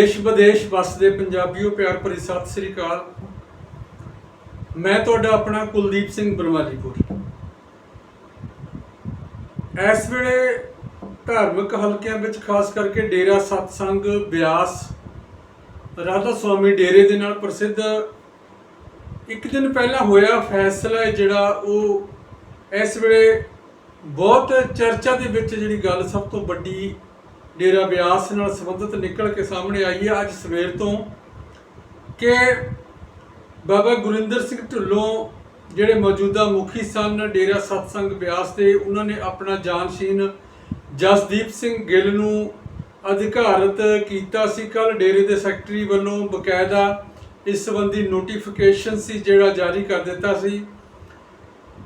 ਦੇਸ਼ ਵਿਦੇਸ਼ ਵਸਦੇ ਪੰਜਾਬੀਓ ਪਿਆਰ ਭਰੀ ਸਤਿ ਸ੍ਰੀ ਅਕਾਲ। ਮੈਂ ਤੁਹਾਡਾ ਆਪਣਾ ਕੁਲਦੀਪ ਸਿੰਘ ਬਰਮਾਲੀਪੁਰ ਇਸ ਵੇਲੇ ਧਾਰਮਿਕ ਹਲਕਿਆਂ ਵਿੱਚ ਖਾਸ ਕਰਕੇ ਡੇਰਾ ਸਤਸੰਗ, ਬਿਆਸ, ਰਾਧਾ ਸੁਆਮੀ ਡੇਰੇ ਦੇ ਨਾਲ ਪ੍ਰਸਿੱਧ ਇੱਕ ਦਿਨ ਪਹਿਲਾਂ ਹੋਇਆ ਫੈਸਲਾ ਹੈ ਜਿਹੜਾ ਉਹ ਇਸ ਵੇਲੇ ਬਹੁਤ ਚਰਚਾ ਦੇ ਵਿੱਚ ਜਿਹੜੀ ਗੱਲ ਸਭ ਤੋਂ ਵੱਡੀ ਡੇਰਾ ਬਿਆਸ ਨਾਲ ਸੰਬੰਧਿਤ ਨਿਕਲ ਕੇ ਸਾਹਮਣੇ ਆਈ ਹੈ ਅੱਜ ਸਵੇਰ ਤੋਂ ਕਿ ਬਾਬਾ ਗੁਰਿੰਦਰ ਸਿੰਘ ਢਿੱਲੋਂ ਜਿਹੜੇ ਮੌਜੂਦਾ ਮੁਖੀ ਸਨ ਡੇਰਾ ਸਤਸੰਗ ਬਿਆਸ ਦੇ, ਉਹਨਾਂ ਨੇ ਆਪਣਾ ਜਾਨਸ਼ੀਨ ਜਸਦੀਪ ਸਿੰਘ ਗਿੱਲ ਨੂੰ ਅਧਿਕਾਰਤ ਕੀਤਾ ਸੀ। ਕੱਲ ਡੇਰੇ ਦੇ ਸੈਕਟਰੀ ਵੱਲੋਂ ਬਕਾਇਦਾ ਇਸ ਸੰਬੰਧੀ ਨੋਟੀਫਿਕੇਸ਼ਨ ਸੀ ਜਿਹੜਾ ਜਾਰੀ ਕਰ ਦਿੱਤਾ ਸੀ।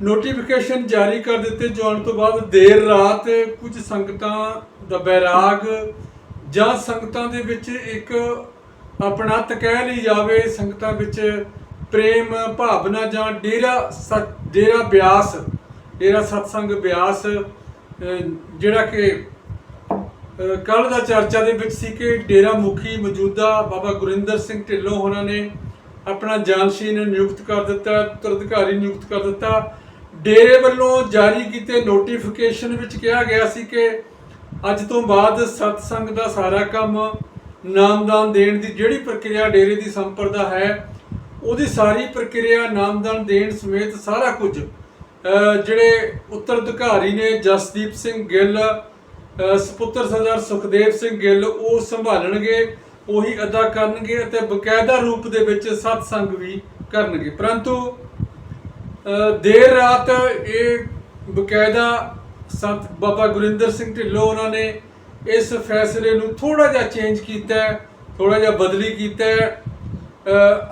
ਨੋਟੀਫਿਕੇਸ਼ਨ ਜਾਰੀ ਕਰ ਦਿੱਤੇ ਜਾਣ ਤੋਂ ਬਾਅਦ ਦੇਰ ਰਾਤ ਕੁਝ ਸੰਗਤਾਂ ਦਾ ਬੈਰਾਗ ਜਾਂ ਸੰਗਤਾਂ ਦੇ ਵਿੱਚ ਇੱਕ ਆਪਣਾ ਕਹਿ ਲਈ ਜਾਵੇ, ਸੰਗਤਾਂ ਵਿੱਚ ਪ੍ਰੇਮ ਭਾਵਨਾ ਜਾਂ ਡੇਰਾ ਸਤ- ਡੇਰਾ ਬਿਆਸ, ਡੇਰਾ ਸਤਸੰਗ ਬਿਆਸ ਜਿਹੜਾ ਕਿ ਕੱਲ ਦਾ ਚਰਚਾ ਦੇ ਵਿੱਚ ਸੀ ਕਿ ਡੇਰਾ ਮੁਖੀ ਮੌਜੂਦਾ ਬਾਬਾ ਗੁਰਿੰਦਰ ਸਿੰਘ ਢਿੱਲੋਂ ਹੋਣਾ ਨੇ ਆਪਣਾ ਜਾਨਸ਼ੀਨ ਨਿਯੁਕਤ ਕਰ ਦਿੱਤਾ, ਉਤਰਾਧਿਕਾਰੀ ਨਿਯੁਕਤ ਕਰ ਦਿੱਤਾ। ਡੇਰੇ ਵੱਲੋਂ ਜਾਰੀ ਕੀਤੇ ਨੋਟੀਫਿਕੇਸ਼ਨ ਵਿੱਚ ਕਿਹਾ ਗਿਆ ਸੀ ਕਿ ਅੱਜ ਤੋਂ ਬਾਅਦ ਸਤਸੰਗ ਦਾ ਸਾਰਾ ਕੰਮ ਨਾਮਦਾਨ ਦੇਣ ਦੀ ਜਿਹੜੀ ਪ੍ਰਕਿਰਿਆ ਡੇਰੇ ਦੀ ਸੰਪਰਦਾ ਹੈ ਉਹਦੀ ਸਾਰੀ ਪ੍ਰਕਿਰਿਆ ਨਾਮਦਾਨ ਦੇਣ ਸਮੇਤ ਸਾਰਾ ਕੁਝ ਜਿਹੜੇ ਉੱਤਰ ਅਧਿਕਾਰੀ ਨੇ ਜਸਦੀਪ ਸਿੰਘ ਗਿੱਲ ਅਹ, ਸੁਪੁੱਤਰ ਸਰਦਾਰ ਸੁਖਦੇਵ ਸਿੰਘ ਗਿੱਲ ਉਹ ਸੰਭਾਲਣਗੇ ਉਹੀ ਅਦਾ ਕਰਨਗੇ ਅਤੇ ਬਕਾਇਦਾ ਰੂਪ ਦੇ ਵਿੱਚ ਸਤਸੰਗ ਵੀ ਕਰਨਗੇ। ਪਰੰਤੂ ਦੇਰ ਰਾਤ ਇਹ ਬਕਾਇਦਾ ਸੰਤ ਬਾਬਾ ਗੁਰਿੰਦਰ ਸਿੰਘ ਢਿੱਲੋਂ ਉਹਨਾਂ ਨੇ ਇਸ ਫੈਸਲੇ ਨੂੰ ਥੋੜਾ ਜਿਹਾ ਚੇਂਜ ਕੀਤਾ ਹੈ ਥੋੜਾ ਜਿਹਾ ਬਦਲੀ ਕੀਤਾ ਹੈ।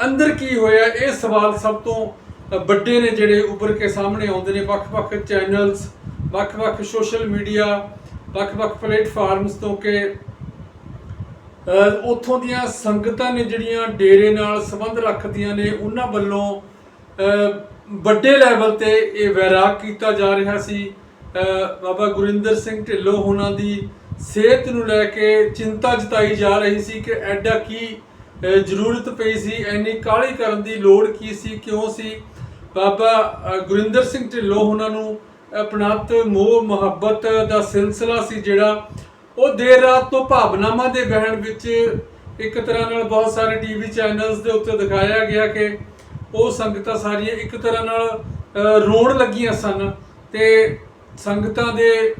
ਅੰਦਰ ਕੀ ਹੋਇਆ, ਇਹ ਸਵਾਲ ਸਭ ਤੋਂ ਵੱਡੇ ਨੇ ਜਿਹੜੇ ਉੱਭਰ ਕੇ ਸਾਹਮਣੇ ਆਉਂਦੇ ਨੇ। ਵੱਖ-ਵੱਖ ਚੈਨਲਸ ਵੱਖ-ਵੱਖ ਸੋਸ਼ਲ ਮੀਡੀਆ ਵੱਖ-ਵੱਖ ਪਲੇਟਫਾਰਮਸ ਤੋਂ ਕਿ, ਅਹ, ਉੱਥੋਂ ਦੀਆਂ ਸੰਗਤਾਂ ਨੇ ਜਿਹੜੀਆਂ ਡੇਰੇ ਨਾਲ ਸੰਬੰਧ ਰੱਖਦੀਆਂ ਨੇ, ਉਹਨਾਂ ਵੱਲੋਂ ਵੱਡੇ ਲੈਵਲ ਤੇ ਇਹ ਵੈਰਾਗ ਕੀਤਾ ਜਾ ਰਿਹਾ ਸੀ। ਬਾਬਾ ਗੁਰਿੰਦਰ ਸਿੰਘ ਢਿੱਲੋਂ ਹੋਣਾ ਦੀ ਸਿਹਤ ਨੂੰ ਲੈ ਕੇ ਚਿੰਤਾ ਜਤਾਈ ਜਾ ਰਹੀ ਸੀ ਕਿ ਐਡਾ ਕੀ ਜ਼ਰੂਰਤ ਪਈ ਸੀ, ਐਨੀ ਕਾਹਲੀ ਕਰਨ ਦੀ ਲੋੜ ਕੀ ਸੀ, ਕਿਉਂ ਸੀ? ਬਾਬਾ ਗੁਰਿੰਦਰ ਸਿੰਘ ਢਿੱਲੋਂ ਉਹਨਾਂ ਨੂੰ ਆਪਣਤ ਮੋਹ, ਮੁਹੱਬਤ ਦਾ ਸਿਲਸਿਲਾ ਸੀ ਜਿਹੜਾ ਉਹ ਦੇਰ ਰਾਤ ਤੋਂ ਭਾਵਨਾਵਾਂ ਦੇ ਵਹਿਣ ਵਿੱਚ ਇੱਕ ਤਰ੍ਹਾਂ ਨਾਲ ਬਹੁਤ ਸਾਰੇ ਟੀਵੀ ਚੈਨਲਸ ਦੇ ਉੱਤੇ ਦਿਖਾਇਆ ਗਿਆ ਕਿ ਉਹ ਸੰਗਤਾਂ ਸਾਰੀਆਂ ਇੱਕ ਤਰ੍ਹਾਂ ਨਾਲ ਰੋਣ ਲੱਗੀਆਂ ਸਨ ਤੇ ਸੰਗਤਾਂ ਦੇ,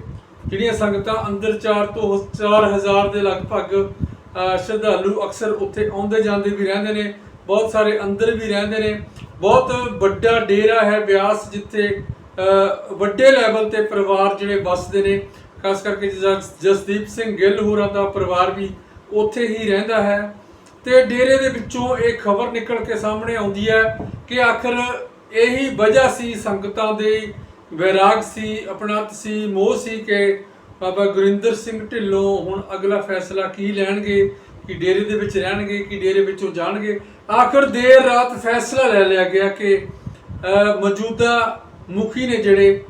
ਜਿਹੜੀਆਂ ਸੰਗਤਾਂ ਅੰਦਰ 4 ਤੋਂ 4000 ਦੇ ਲਗਭਗ ਸ਼ਰਧਾਲੂ ਅਕਸਰ ਉੱਥੇ ਆਉਂਦੇ ਜਾਂਦੇ ਵੀ ਰਹਿੰਦੇ ਨੇ, ਬਹੁਤ ਸਾਰੇ ਅੰਦਰ ਵੀ ਰਹਿੰਦੇ ਨੇ, ਬਹੁਤ ਵੱਡਾ ਡੇਰਾ ਹੈ ਬਿਆਸ ਜਿੱਥੇ ਵੱਡੇ ਲੈਵਲ ਤੇ ਪਰਿਵਾਰ ਜਿਹੜੇ ਵੱਸਦੇ ਨੇ, ਖਾਸ ਕਰਕੇ ਜਸਦੀਪ ਸਿੰਘ ਗਿੱਲ ਹੋਰਾਂ ਦਾ ਪਰਿਵਾਰ ਵੀ ਉੱਥੇ ਹੀ ਰਹਿੰਦਾ ਹੈ। ਤੇ ਡੇਰੇ ਦੇ ਵਿੱਚੋਂ ਇਹ ਖਬਰ ਨਿਕਲ ਕੇ ਸਾਹਮਣੇ ਆਉਂਦੀ ਹੈ ਕਿ ਆਖਰ ਇਹੀ ਵਜ੍ਹਾ ਸੀ ਸੰਗਤਾਂ ਦੇ, ਵੈਰਾਗ ਸੀ ਆਪਣਤ ਸੀ, ਮੋਹ ਸੀ ਕਿ ਬਾਬਾ ਗੁਰਿੰਦਰ ਸਿੰਘ ਢਿੱਲੋਂ ਹੁਣ ਅਗਲਾ ਫੈਸਲਾ ਕੀ ਲੈਣਗੇ, ਕਿ ਡੇਰੇ ਦੇ ਵਿੱਚ ਰਹਿਣਗੇ, ਕਿ ਡੇਰੇ ਵਿੱਚੋਂ ਜਾਣਗੇ? ਆਖਰ ਦੇਰ ਰਾਤ ਫੈਸਲਾ ਲੈ ਲਿਆ ਗਿਆ ਕਿ ਮੌਜੂਦਾ ਮੁਖੀ ਨੇ ਜਿਹੜੇ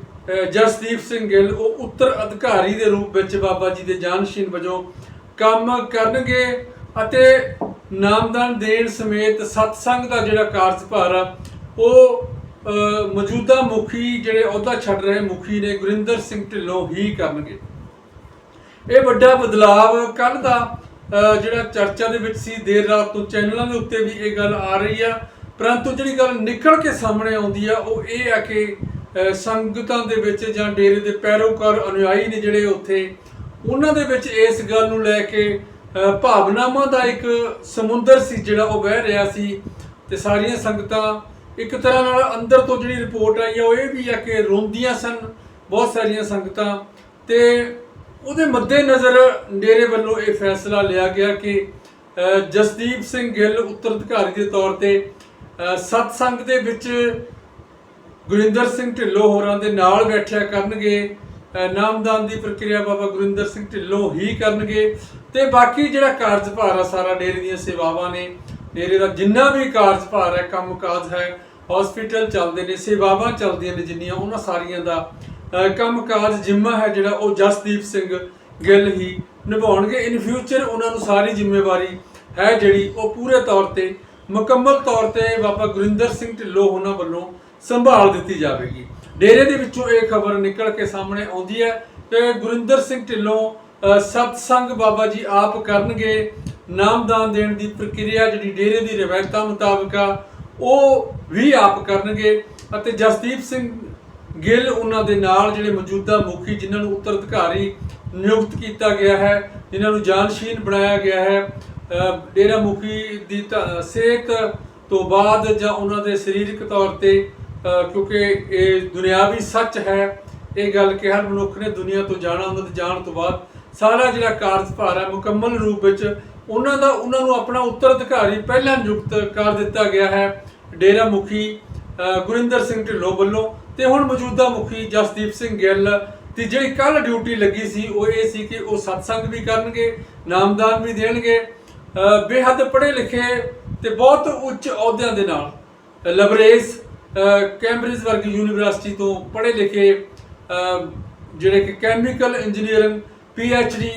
ਜਸਦੀਪ ਸਿੰਘ ਗਿੱਲ, ਉਹ ਉੱਤਰ ਅਧਿਕਾਰੀ ਦੇ ਰੂਪ ਵਿੱਚ ਬਾਬਾ ਜੀ ਦੇ ਜਾਨਸ਼ੀਨ ਵਜੋਂ ਕੰਮ ਕਰਨਗੇ ਅਤੇ ਨਾਮਦਾਨ ਦੇਣ ਸਮੇਤ ਸਤਸੰਗ ਦਾ ਜਿਹੜਾ ਕਾਰਜਭਾਰ ਆ, ਉਹ ਮੌਜੂਦਾ ਮੁਖੀ ਜਿਹੜੇ ਅਹੁਦਾ ਛੱਡ ਰਹੇ ਮੁਖੀ ਨੇ ਗੁਰਿੰਦਰ ਸਿੰਘ ਢਿੱਲੋਂ ਹੀ ਕਰਨਗੇ। ਇਹ ਵੱਡਾ ਬਦਲਾਵ ਕੱਲ ਦਾ ਜਿਹੜਾ ਚਰਚਾ ਦੇ ਵਿੱਚ ਸੀ, ਦੇਰ ਰਾਤ ਤੋਂ ਚੈਨਲਾਂ ਦੇ ਉੱਤੇ ਵੀ ਇਹ ਗੱਲ ਆ ਰਹੀ ਆ। ਪਰੰਤੂ ਜਿਹੜੀ ਗੱਲ ਨਿਕਲ ਕੇ ਸਾਹਮਣੇ ਆਉਂਦੀ ਆ, ਉਹ ਇਹ ਆ ਕਿ ਸੰਗਤਾਂ ਦੇ ਵਿੱਚ ਜਾਂ ਡੇਰੇ ਦੇ ਪੈਰੋਕਾਰ ਅਨੁਯਾਈ ਨੇ ਜਿਹੜੇ ਉੱਥੇ, ਉਹਨਾਂ ਦੇ ਵਿੱਚ ਇਸ ਗੱਲ ਨੂੰ ਲੈ ਕੇ ਭਾਵਨਾਵਾਂ ਦਾ ਇੱਕ ਸਮੁੰਦਰ ਸੀ ਜਿਹੜਾ ਉਹ ਵਹਿ ਰਿਹਾ ਸੀ ਤੇ ਸਾਰੀਆਂ ਸੰਗਤਾਂ ਇੱਕ ਤਰ੍ਹਾਂ ਨਾਲ ਅੰਦਰ ਤੋਂ ਜਿਹੜੀ ਰਿਪੋਰਟ ਆਈ ਆ ਉਹ ਇਹ ਵੀ ਆ ਕਿ ਰੋਂਦੀਆਂ ਸਨ ਬਹੁਤ ਸਾਰੀਆਂ ਸੰਗਤਾਂ। ਤੇ ਉਹਦੇ ਮੱਦੇ ਨਜ਼ਰ ਡੇਰੇ ਵੱਲੋਂ ਇਹ ਫੈਸਲਾ ਲਿਆ ਗਿਆ ਕਿ ਜਸਦੀਪ ਸਿੰਘ ਗਿੱਲ ਉੱਤਰ ਅਧਿਕਾਰੀ ਦੇ ਤੌਰ ਤੇ ਅਹ, ਸਤਸੰਗ ਦੇ ਵਿੱਚ ਗੁਰਿੰਦਰ ਸਿੰਘ ਢਿੱਲੋਂ ਹੋਰਾਂ ਦੇ ਨਾਲ ਬੈਠਿਆ ਕਰਨਗੇ। ਨਾਮਦਾਨ ਦੀ ਪ੍ਰਕਿਰਿਆ ਬਾਬਾ ਗੁਰਿੰਦਰ ਸਿੰਘ ਢਿੱਲੋਂ ਹੀ ਕਰਨਗੇ ਤੇ ਬਾਕੀ ਜਿਹੜਾ ਕਾਰਜਭਾਰ ਆ, ਸਾਰਾ ਡੇਰੇ ਦੀਆਂ ਸੇਵਾਵਾਂ ਨੇ। ਡੇਰੇ ਦਾ ਜਿੰਨਾ ਵੀ ਕਾਰਜਭਾਰ ਹੈ, ਕੰਮਕਾਜ ਹੈ ਹਸਪੀਟਲ ਚੱਲਦੇ ਨੇ, ਸੇਵਾਵਾਂ ਚੱਲਦੀਆਂ ਨੇ ਜਿੰਨੀਆਂ, ਉਹਨਾਂ ਸਾਰੀਆਂ ਦਾ, ਅਹ ਕੰਮਕਾਜ ਜਿੰਮਾ ਹੈ ਜਿਹੜਾ, ਉਹ ਜਸਦੀਪ ਸਿੰਘ ਗਿੱਲ ਹੀ ਨਿਭਾਉਣਗੇ। ਇਨ ਫਿਊਚਰ ਉਹਨਾਂ ਨੂੰ ਸਾਰੀ ਜ਼ਿੰਮੇਵਾਰੀ ਹੈ ਜਿਹੜੀ, ਉਹ ਪੂਰੇ ਤੌਰ ਤੇ, ਮੁਕੰਮਲ ਤੌਰ ਤੇ ਬਾਬਾ ਗੁਰਿੰਦਰ ਸਿੰਘ ਢਿੱਲੋਂ ਉਹਨਾਂ ਵੱਲੋਂ ਸੰਭਾਲ ਦਿੱਤੀ ਜਾਵੇਗੀ। ਡੇਰੇ ਦੇ ਵਿੱਚੋਂ ਇਹ ਖਬਰ ਨਿਕਲ ਕੇ ਸਾਹਮਣੇ ਆਉਂਦੀ ਹੈ ਕਿ ਗੁਰਿੰਦਰ ਸਿੰਘ ਢਿੱਲੋਂ ਸਤਸੰਗ ਬਾਬਾ ਜੀ ਆਪ ਕਰਨਗੇ ਨਾਮਦਾਨ ਦੇਣ ਦੀ ਪ੍ਰਕਿਰਿਆ ਜਿਹੜੀ ਡੇਰੇ ਦੀ ਰਵਾਇਤਾਂ ਮੁਤਾਬਕ ਆ, ਉਹ ਵੀ ਆਪ ਕਰਨਗੇ ਅਤੇ ਜਸਦੀਪ ਸਿੰਘ ਗਿੱਲ ਉਹਨਾਂ ਦੇ ਨਾਲ ਜਿਹੜੇ ਮੌਜੂਦਾ ਮੁਖੀ ਜਿਨ੍ਹਾਂ ਨੂੰ ਉੱਤਰ ਅਧਿਕਾਰੀ ਨਿਯੁਕਤ ਕੀਤਾ ਗਿਆ ਹੈ, ਜਿਨ੍ਹਾਂ ਨੂੰ ਜਾਨਸ਼ੀਨ ਬਣਾਇਆ ਗਿਆ ਹੈ ਡੇਰਾ ਮੁਖੀ ਦੀ ਤਾਂ ਸਿਹਤ ਤੋਂ ਬਾਅਦ ਜਾਂ ਉਹਨਾਂ ਦੇ ਸਰੀਰਕ ਤੌਰ ਤੇ ਕਿਉਂਕਿ ਇਹ ਦੁਨਿਆਵੀ ਸੱਚ ਹੈ। ਇਹ ਗੱਲ ਕਿ ਹਰ ਮਨੁੱਖ ਨੇ ਦੁਨੀਆ ਤੋਂ ਜਾਣਾ, ਉਹਨਾਂ ਦੇ ਜਾਣ ਤੋਂ ਬਾਅਦ ਸਾਰਾ ਜਿਹੜਾ ਕਾਰਜਭਾਰ ਹੈ, ਮੁਕੰਮਲ ਰੂਪ ਵਿੱਚ ਉਹਨਾਂ ਦਾ, ਉਹਨਾਂ ਨੂੰ ਆਪਣਾ ਉੱਤਰਾਧਿਕਾਰੀ ਪਹਿਲਾਂ ਨਿਯੁਕਤ ਕਰ ਦਿੱਤਾ ਗਿਆ ਹੈ। ਡੇਰਾ ਮੁਖੀ ਗੁਰਿੰਦਰ ਸਿੰਘ ਢਿੱਲੋਂ ਵੱਲੋਂ ਤੇ ਹੁਣ ਮੌਜੂਦਾ ਮੁਖੀ ਜਸਦੀਪ ਸਿੰਘ ਗਿੱਲ। ਤੇ ਜਿਹੜੀ ਕੱਲ ਡਿਊਟੀ ਲੱਗੀ ਸੀ, ਉਹ ਇਹ ਸੀ ਕਿ ਉਹ ਸਤਸੰਗ ਵੀ ਕਰਨਗੇ, ਨਾਮਦਾਨ ਵੀ ਦੇਣਗੇ। ਬੇਹੱਦ ਪੜ੍ਹੇ ਲਿਖੇ ਤੇ ਬਹੁਤ ਉੱਚ ਅਹੁਦਿਆਂ ਦੇ ਨਾਲ, ਲਬਰੇਜ਼ ਕੈਂਬਰਿਜ ਵਰਗੀ ਯੂਨੀਵਰਸਿਟੀ ਤੋਂ ਪੜ੍ਹੇ ਲਿਖੇ ਜਿਹੜੇ ਕਿ ਕੈਮੀਕਲ ਇੰਜੀਨੀਅਰਿੰਗ ਡੀ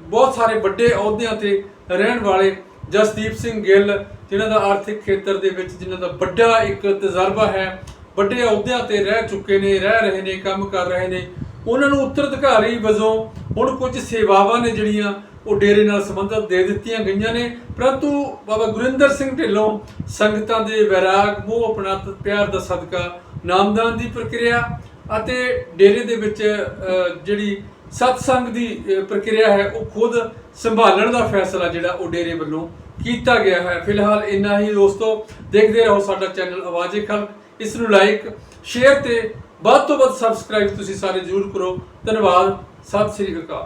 ਬਹੁਤ ਸਾਰੇ ਵੱਡੇ ਅਹੁਦਿਆਂ ਤੇ ਰਹਿਣ ਵਾਲੇ ਜਸਦੀਪ ਸਿੰਘ ਗਿੱਲ, ਜਿਨ੍ਹਾਂ ਦਾ ਆਰਥਿਕ ਖੇਤਰ ਦੇ ਵਿੱਚ ਜਿਨ੍ਹਾਂ ਦਾ ਵੱਡਾ ਇੱਕ ਤਜਰਬਾ ਹੈ, ਵੱਡੇ ਅਹੁਦਿਆਂ ਤੇ ਰਹਿ ਚੁੱਕੇ ਨੇ, ਰਹਿ ਰਹੇ ਨੇ, ਕੰਮ ਕਰ ਰਹੇ ਨੇ, ਉਹਨਾਂ ਨੂੰ ਉੱਤਰ ਅਧਿਕਾਰੀ ਵਜੋਂ ਹੁਣ ਕੁਝ ਸੇਵਾਵਾਂ ਨੇ ਜਿਹੜੀਆਂ ਉਹ ਡੇਰੇ ਨਾਲ ਸੰਬੰਧਿਤ ਦੇ ਦਿੱਤੀਆਂ ਗਈਆਂ ਨੇ। ਪਰੰਤੂ ਬਾਬਾ ਗੁਰਿੰਦਰ ਸਿੰਘ ਢਿੱਲੋਂ ਸੰਗਤਾਂ ਦੇ ਵੈਰਾਗ, ਮੋਹ ਆਪਣਾ ਪਿਆਰ ਦਾ ਸਦਕਾ, ਨਾਮਦਾਨ ਦੀ ਪ੍ਰਕਿਰਿਆ ਅਤੇ ਡੇਰੇ ਦੇ ਵਿੱਚ ਜਿਹੜੀ ਸਤਸੰਗ ਦੀ ਪ੍ਰਕਿਰਿਆ ਹੈ, ਉਹ ਖੁਦ ਸੰਭਾਲਣ ਦਾ ਫੈਸਲਾ ਜਿਹੜਾ ਉਹ ਡੇਰੇ ਵੱਲੋਂ ਕੀਤਾ ਗਿਆ ਹੈ। ਫਿਲਹਾਲ ਇੰਨਾ ਹੀ ਦੋਸਤੋ, ਦੇਖਦੇ ਰਹੋ ਸਾਡਾ ਚੈਨਲ ਆਵਾਜ਼ੇ ਖਲਕ। ਇਸ ਨੂੰ ਲਾਈਕ, ਸ਼ੇਅਰ ਤੇ ਵੱਧ ਤੋਂ ਵੱਧ ਸਬਸਕ੍ਰਾਈਬ ਤੁਸੀਂ ਸਾਰੇ ਜ਼ਰੂਰ ਕਰੋ। ਧੰਨਵਾਦ, ਸਤਿ ਸ੍ਰੀ ਅਕਾਲ।